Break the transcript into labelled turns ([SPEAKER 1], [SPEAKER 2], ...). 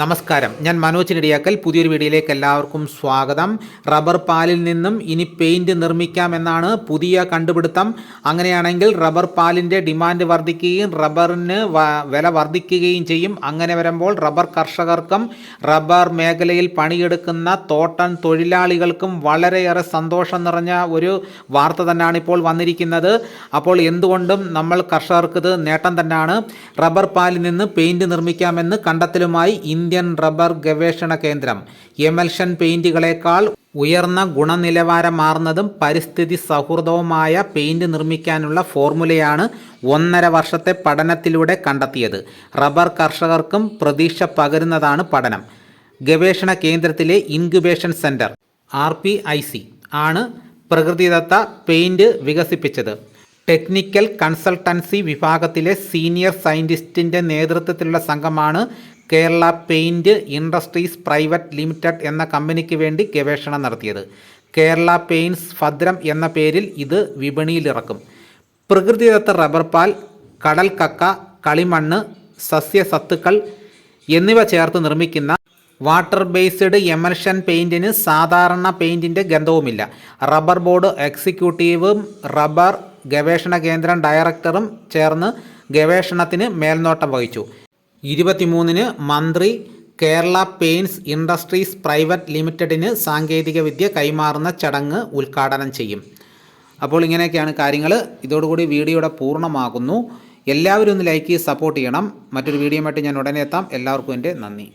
[SPEAKER 1] നമസ്കാരം. ഞാൻ മനോജ് നെടിയാക്കൽ. പുതിയൊരു വീഡിയോയിലേക്ക് എല്ലാവർക്കും സ്വാഗതം. റബ്ബർ പാലിൽ നിന്നും ഇനി പെയിന്റ് നിർമ്മിക്കാമെന്നാണ് പുതിയ കണ്ടുപിടുത്തം. അങ്ങനെയാണെങ്കിൽ റബ്ബർ പാലിന്റെ ഡിമാൻഡ് വർദ്ധിക്കുകയും റബ്ബറിന് വില വർദ്ധിക്കുകയും ചെയ്യും. അങ്ങനെ വരുമ്പോൾ റബ്ബർ കർഷകർക്കും റബ്ബർ മേഖലയിൽ പണിയെടുക്കുന്ന തോട്ടം തൊഴിലാളികൾക്കും വളരെയേറെ സന്തോഷം നിറഞ്ഞ ഒരു വാർത്ത തന്നെയാണ് ഇപ്പോൾ വന്നിരിക്കുന്നത്. അപ്പോൾ എന്തുകൊണ്ടും നമ്മൾ കർഷകർക്ക് ഇത് നേട്ടം തന്നെയാണ് റബ്ബർ പാലിൽ നിന്ന് പെയിന്റ് നിർമ്മിക്കാമെന്ന് കണ്ടെത്തലുമായി ഇന്ത്യൻ റബ്ബർ ഗവേഷണ കേന്ദ്രം. എമൽഷൻ പെയിന്റുകളേക്കാൾ ഉയർന്ന ഗുണനിലവാരമാർന്നതും പരിസ്ഥിതി സൗഹൃദവുമായ പെയിന്റ് നിർമ്മിക്കാനുള്ള ഫോർമുലയാണ് ഒന്നര വർഷത്തെ പഠനത്തിലൂടെ കണ്ടെത്തിയത്. റബ്ബർ കർഷകർക്കും പ്രതീക്ഷ പകരുന്നതാണ് പഠനം. ഗവേഷണ കേന്ദ്രത്തിലെ incubation centre R P I C ആണ് പ്രകൃതിദത്ത പെയിന്റ് വികസിപ്പിച്ചത്. ടെക്നിക്കൽ കൺസൾട്ടൻസി വിഭാഗത്തിലെ സീനിയർ സയന്റിസ്റ്റിന്റെ നേതൃത്വത്തിലുള്ള സംഘമാണ് Kerala paint industries private limited എന്ന കമ്പനിക്ക് വേണ്ടി ഗവേഷണം നടത്തിയത്. കേരള പെയിൻസ് ഭദ്രം എന്ന പേരിൽ ഇത് വിപണിയിലിറക്കും. പ്രകൃതിദത്ത റബ്ബർ പാൽ കടൽ കക്ക കളിമണ്ണ് സസ്യസത്തുക്കൾ എന്നിവ ചേർത്ത് നിർമ്മിക്കുന്ന വാട്ടർ ബേസ്ഡ് എമൽഷൻ പെയിന്റിന് സാധാരണ പെയിന്റിന്റെ ഗന്ധവുമില്ല. റബ്ബർ ബോർഡ് എക്സിക്യൂട്ടീവും റബ്ബർ ഗവേഷണ കേന്ദ്രം ഡയറക്ടറും ചേർന്ന് ഗവേഷണത്തിന് മേൽനോട്ടം വഹിച്ചു. ഇരുപത്തിമൂന്നിന് മന്ത്രി കേരള പെയിൻസ് ഇൻഡസ്ട്രീസ് പ്രൈവറ്റ് ലിമിറ്റഡിന് സാങ്കേതികവിദ്യ കൈമാറുന്ന ചടങ്ങ് ഉദ്ഘാടനം ചെയ്യും. അപ്പോൾ ഇങ്ങനെയൊക്കെയാണ് കാര്യങ്ങൾ. ഇതോടുകൂടി വീഡിയോയുടെ പൂർണമാകുന്നു. എല്ലാവരും ഒന്ന് ലൈക്ക് ചെയ്ത് സപ്പോർട്ട് ചെയ്യണം. മറ്റൊരു വീഡിയോയുമായിട്ട് ഞാൻ ഉടനെ എത്താം. എല്ലാവർക്കും എന്റെ നന്ദി.